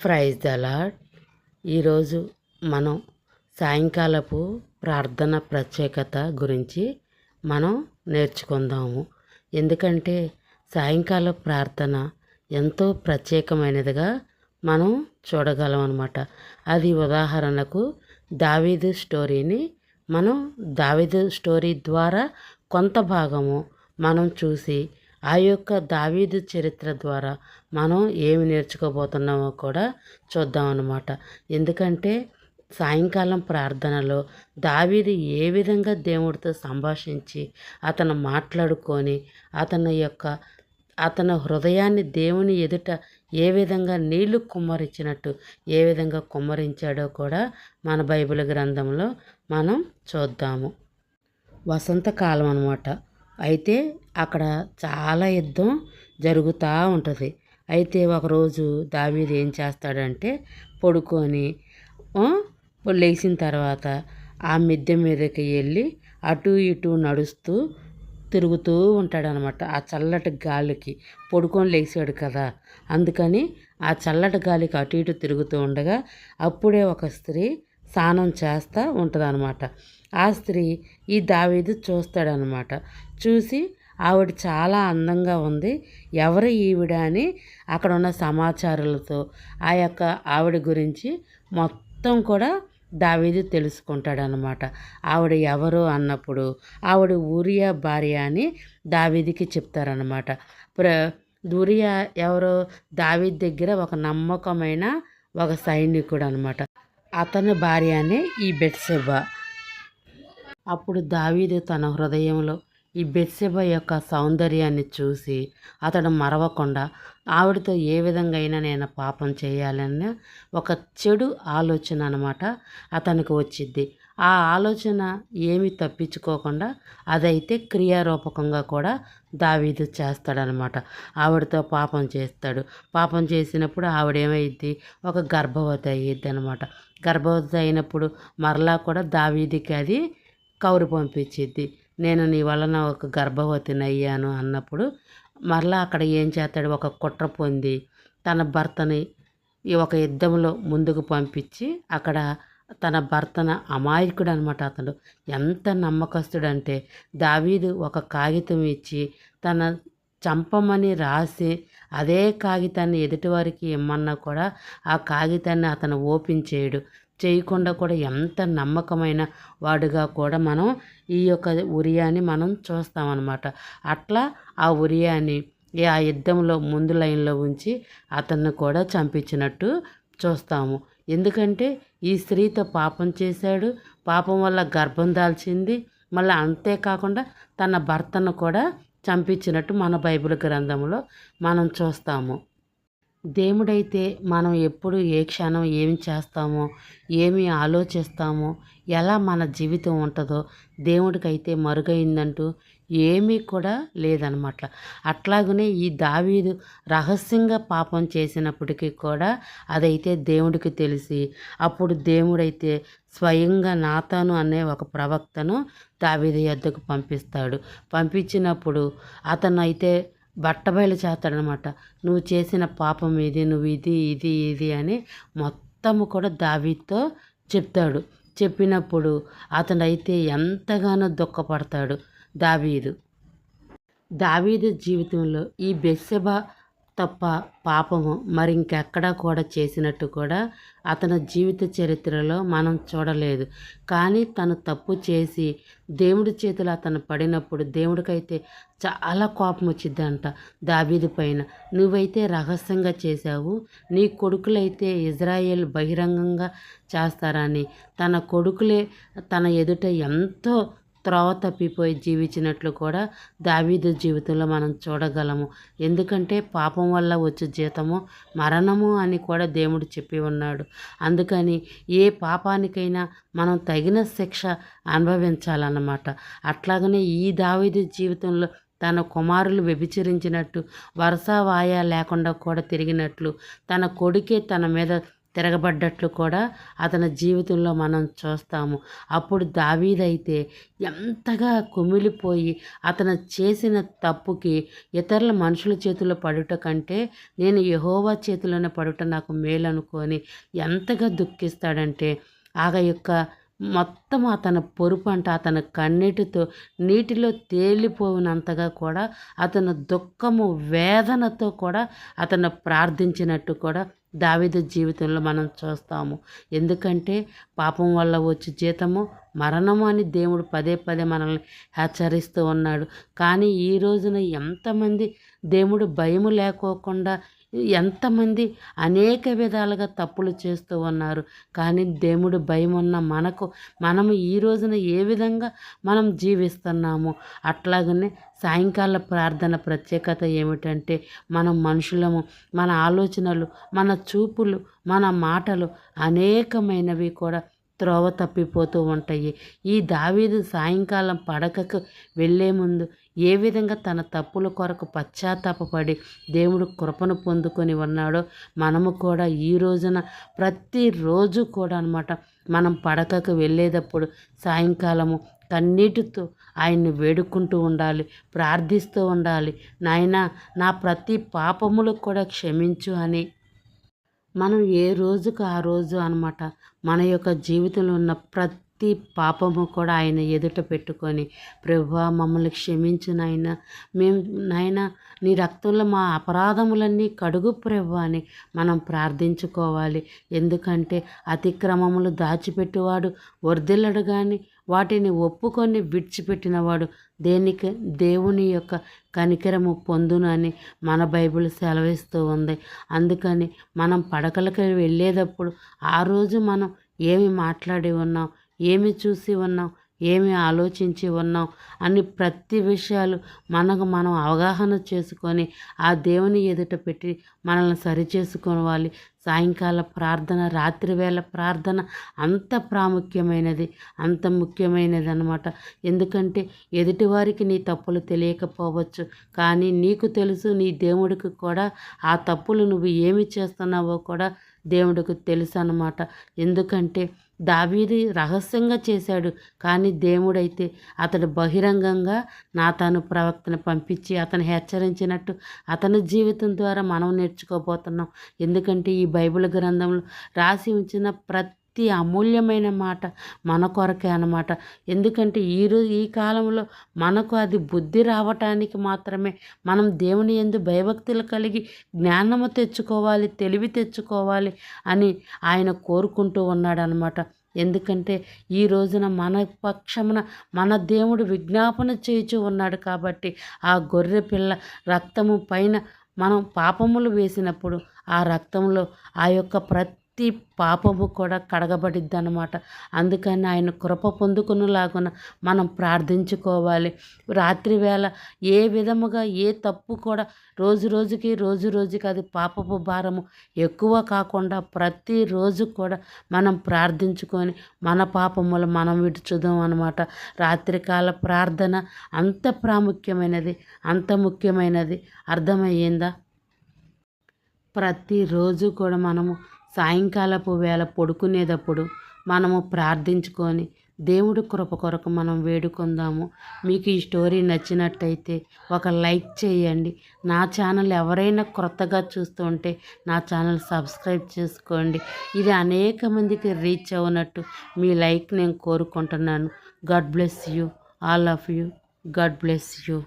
Praise the ఈరోజు మనం సాయంకాలపు ప్రార్థన ప్రత్యేకత గురించి మనం నేర్చుకుందాము. ఎందుకంటే సాయంకాల ప్రార్థన ఎంతో ప్రత్యేకమైనదిగా మనం చూడగలం అనమాట అది ఉదాహరణకు దావీదు స్టోరీని మనం దావీదు స్టోరీ ద్వారా కొంత భాగము మనం చూసి ఆ యొక్క దావీదు చరిత్ర ద్వారా మనం ఏమి నేర్చుకోబోతున్నామో కూడా చూద్దాం అన్నమాట. ఎందుకంటే సాయంకాలం ప్రార్థనలో దావీది ఏ విధంగా దేవుడితో సంభాషించి అతను మాట్లాడుకొని అతని యొక్క అతని హృదయాన్ని దేవుని ఎదుట ఏ విధంగా నీళ్ళు కుమ్మరించినట్టు ఏ విధంగా కుమ్మరించాడో కూడా మన బైబిల్ గ్రంథంలో మనం చూద్దాము. వసంతకాలం అనమాట అయితే అక్కడ చాలా యుద్ధం జరుగుతూ ఉంటుంది. అయితే ఒకరోజు దావీదు ఏం చేస్తాడంటే పడుకొని లేచిన తర్వాత ఆ మిద్దె మీదకి వెళ్ళి అటు ఇటు నడుస్తూ తిరుగుతూ ఉంటాడనమాట ఆ చల్లటి గాలికి. పడుకొని లేచాడు కదా. అందుకని ఆ చల్లటి గాలికి అటు ఇటు తిరుగుతూ ఉండగా అప్పుడే ఒక స్త్రీ స్నానం చేస్తూ ఉంటుందన్నమాట ఆ స్త్రీ ఈ దావీదు చూస్తాడనమాట. చూసి ఆవిడ చాలా అందంగా ఉంది. ఎవరు ఈవిడ అని అక్కడ ఉన్న సమాచారాలతో ఆ యొక్క ఆవిడ గురించి మొత్తం కూడా దావీదు తెలుసుకుంటాడనమాట ఆవిడ ఎవరు అన్నప్పుడు ఆవిడ ఊరియా భార్య అని దావీదికి చెప్తారనమాట ప్ర ఊరియా ఎవరు దావీద్ దగ్గర ఒక నమ్మకమైన ఒక సైనికుడు అనమాట అతని భార్య అనే ఈ బెట్సెబ అప్పుడు దావీదు తన హృదయంలో ఈ బెత్సెబ యొక్క సౌందర్యాన్ని చూసి అతడు మరవకుండా ఆవిడతో ఏ విధంగా అయినా నేను పాపం చేయాలన్న ఒక చెడు ఆలోచన అనమాట అతనికి వచ్చిద్ది. ఆ ఆలోచన ఏమి తప్పించుకోకుండా అదైతే క్రియారూపకంగా కూడా దావీదు చేస్తాడనమాట ఆవిడతో పాపం చేస్తాడు. పాపం చేసినప్పుడు ఆవిడేమైద్ది? ఒక గర్భవతి అయ్యిద్ది అనమాట గర్భవతి అయినప్పుడు మరలా కూడా దావీదికి అది కౌరు పంపించిద్ది. నేను నీ వలన ఒక గర్భవతిని అయ్యాను అన్నప్పుడు మరలా అక్కడ ఏం చేస్తాడు? ఒక కుట్ర పొంది తన భర్తని ఈ ఒక యుద్ధంలో ముందుకు పంపించి అక్కడ తన భర్తన అమాయకుడు అనమాట అతడు. ఎంత నమ్మకస్తుడంటే దావీదు ఒక కాగితం ఇచ్చి తన చంపమని రాసి అదే కాగితాన్ని ఎదుటివారికి ఇమ్మన్నా కూడా ఆ కాగితాన్ని అతను ఓపెన్ చేయడు. చేయకుండా కూడా ఎంత నమ్మకమైన వాడుగా కూడా మనం ఈ యొక్క ఉరియాని మనం చూస్తామన్నమాట. అట్లా ఆ ఉరియాని ఆ యుద్ధంలో ముందు లైన్లో ఉంచి అతన్ని కూడా చంపించినట్టు చూస్తాము. ఎందుకంటే ఈ స్త్రీతో పాపం చేశాడు పాపం వల్ల గర్భం దాల్చింది మళ్ళీ అంతేకాకుండా తన భర్తను కూడా చంపించినట్టు మన బైబిల్ గ్రంథంలో మనం చూస్తాము. దేవుడైతే మనం ఎప్పుడు ఏ క్షణం ఏమి చేస్తామో ఏమి ఆలోచిస్తామో ఎలా మన జీవితం ఉంటుందో దేవుడికైతే మరుగైందంటూ ఏమీ కూడా లేదనమాట. అట్లాగనే ఈ దావీదు రహస్యంగా పాపం చేసినప్పటికీ కూడా అదైతే దేవుడికి తెలిసి అప్పుడు దేవుడైతే స్వయంగా నాతాను అనే ఒక ప్రవక్తను దావీదు యొద్దకు పంపిస్తాడు. పంపించినప్పుడు అతను అయితే బట్టబయలు చేస్తాడనమాట. నువ్వు చేసిన పాపం ఇది నువ్వు ఇది ఇది ఇది అని మొత్తము కూడా దావీతో చెప్తాడు. చెప్పినప్పుడు అతడైతే ఎంతగానో దుఃఖపడతాడు దావీదు. దావీదు జీవితంలో ఈ బెస్సెబ తప్ప పాపము మరి ఇంకెక్కడా కూడా చేసినట్టు కూడా అతని జీవిత చరిత్రలో మనం చూడలేదు. కానీ తను తప్పు చేసి దేవుడి చేతులు అతను పడినప్పుడు దేవుడికైతే చాలా కోపం వచ్చిందంట దాబీది పైన. నువ్వైతే రహస్యంగా చేశావు నీ కొడుకులైతే ఇజ్రాయేల్ బహిరంగంగా చేస్తారని. తన కొడుకులే తన ఎదుట ఎంతో త్రోవ తప్పిపోయి జీవించినట్లు కూడా దావీదు జీవితంలో మనం చూడగలము. ఎందుకంటే పాపం వల్ల వచ్చే జీతము మరణము అని కూడా దేవుడు చెప్పి ఉన్నాడు. అందుకని ఏ పాపానికైనా మనం తగిన శిక్ష అనుభవించాలన్నమాట. అట్లాగనే ఈ దావీదు జీవితంలో తన కుమారులు వ్యభిచరించినట్టు వరుస వాయా లేకుండా కూడా తిరిగినట్లు తన కొడుకే తన మీద తిరగబడ్డట్లు కూడా అతని జీవితంలో మనం చూస్తాము. అప్పుడు దావీదైతే ఎంతగా కుమిలిపోయి అతను చేసిన తప్పుకి ఇతరుల మనుషుల చేతిలో పడుట కంటే నేను యహోవా చేతిలోనే పడుట నాకు మేలు అనుకొని ఎంతగా దుఃఖిస్తాడంటే ఆగ యొక్క మొత్తం అతని పొరుపు అంట అతని కన్నీటితో నీటిలో తేలిపోయినంతగా కూడా అతను దుఃఖము వేదనతో కూడా అతను ప్రార్థించినట్టు కూడా దావిద జీవితంలో మనం చూస్తాము. ఎందుకంటే పాపం వల్ల వచ్చి జీతము మరణము అని దేవుడు పదే పదే మనల్ని హెచ్చరిస్తూ ఉన్నాడు. కానీ ఈ రోజున ఎంతమంది దేవుడు భయము లేకోకుండా ఎంతమంది అనేక విధాలుగా తప్పులు చేస్తూ ఉన్నారు. కానీ దేవుడు భయం ఉన్న మనకు మనము ఈ రోజున ఏ విధంగా మనం జీవిస్తున్నాము? అట్లాగనే సాయంకాల ప్రార్థన ప్రత్యేకత ఏమిటంటే మనం మనుషులము మన ఆలోచనలు మన చూపులు మన మాటలు అనేకమైనవి కూడా త్రోవ తప్పిపోతూ ఉంటాయి. ఈ దావీదు సాయంకాలం పడకకు వెళ్ళే ముందు ఏ విధంగా తన తప్పుల కొరకు పశ్చాత్తాపడి దేవుడు కృపను పొందుకొని ఉన్నాడో మనము కూడా ఈ రోజున ప్రతిరోజు కూడా అనమాట మనం పడకకు వెళ్ళేటప్పుడు సాయంకాలము కన్నీటితో ఆయన్ని వేడుకుంటూ ఉండాలి ప్రార్థిస్తూ ఉండాలి. నాయన నా ప్రతి పాపములకు కూడా క్షమించు అని. మనం ఏ రోజుకు ఆ రోజు అనమాట మన యొక్క జీవితంలో ఉన్న ప్రతి ప్రతి పాపము కూడా ఆయన ఎదుట పెట్టుకొని ప్రభా మమ్మల్ని క్షమించు నాయన. మేము నాయన నీ రక్తంలో మా అపరాధములన్నీ కడుగు ప్రభు అని మనం ప్రార్థించుకోవాలి. ఎందుకంటే అతిక్రమములు దాచిపెట్టువాడు వర్ధిల్లడు కానీ వాటిని ఒప్పుకొని విడిచిపెట్టినవాడు దేనికి దేవుని యొక్క కనికరము పొందును అని మన బైబిల్ సెలవిస్తూ ఉంది. అందుకని మనం పడకలకి వెళ్ళేటప్పుడు ఆ రోజు మనం ఏమి మాట్లాడి ఉన్నాం? ఏమి చూసి ఉన్నాం ఏమి ఆలోచించి ఉన్నాం అని ప్రతి విషయాలు మనకు మనం అవగాహన చేసుకొని ఆ దేవుని ఎదుట పెట్టి మనల్ని సరిచేసుకోవాలి సాయంకాల ప్రార్థన రాత్రివేళ ప్రార్థన అంత ప్రాముఖ్యమైనది అంత ముఖ్యమైనది అనమాట ఎందుకంటే ఎదుటివారికి నీ తప్పులు తెలియకపోవచ్చు కానీ నీకు తెలుసు నీ దేవుడికి కూడా ఆ తప్పులు నువ్వు ఏమి చేస్తున్నావో కూడా దేవుడికి తెలుసు అనమాట ఎందుకంటే దావీది రహస్యంగా చేశాడు. కానీ దేవుడైతే అతడు బహిరంగంగా నా తాను ప్రవక్తను పంపించి అతను హెచ్చరించినట్టు అతని జీవితం ద్వారా మనం నేర్చుకోబోతున్నాం. ఎందుకంటే ఈ బైబిల్ గ్రంథంలో రాసి ఉంచిన ప్రతి అతి అమూల్యమైన మాట మన కొరకే అనమాట ఎందుకంటే ఈరోజు ఈ కాలంలో మనకు అది బుద్ధి రావటానికి మాత్రమే మనం దేవుని ఎందు భయభక్తులు కలిగి జ్ఞానము తెచ్చుకోవాలి తెలివి తెచ్చుకోవాలి అని ఆయన కోరుకుంటూ ఉన్నాడనమాట ఎందుకంటే ఈ రోజున మన పక్షమున మన దేవుడు విజ్ఞాపన చేయుచు ఉన్నాడు కాబట్టి ఆ గొర్రె పిల్ల రక్తము పైన మనం పాపములు వేసినప్పుడు ఆ రక్తంలో ఆ యొక్క ప్రతి ప్రతి పాపము కూడా కడగబడిద్ది అనమాట అందుకని ఆయన కృప పొందుకునేలాగున మనం ప్రార్థించుకోవాలి. రాత్రి వేళ ఏ విధముగా ఏ తప్పు కూడా రోజు రోజుకి రోజు రోజుకి అది పాపపు భారము ఎక్కువ కాకుండా ప్రతిరోజు కూడా మనం ప్రార్థించుకొని మన పాపములు మనం విడుచుదాం అనమాట రాత్రికాల ప్రార్థన అంత ప్రాముఖ్యమైనది అంత ముఖ్యమైనది. అర్థమయ్యిందా? ప్రతిరోజు కూడా మనము సాయంకాలపు వేళ పడుకునేటప్పుడు మనము ప్రార్థించుకొని దేవుడు కృప కొరకు మనం వేడుకుందాము. మీకు ఈ స్టోరీ నచ్చినట్టయితే ఒక లైక్ చేయండి. నా ఛానల్ ఎవరైనా క్రొత్తగా చూస్తుంటే నా ఛానల్ సబ్స్క్రైబ్ చేసుకోండి. ఇది అనేక మందికి రీచ్ అవునట్టు మీ లైక్ నేను కోరుకుంటున్నాను. God bless you. All of you. God bless you.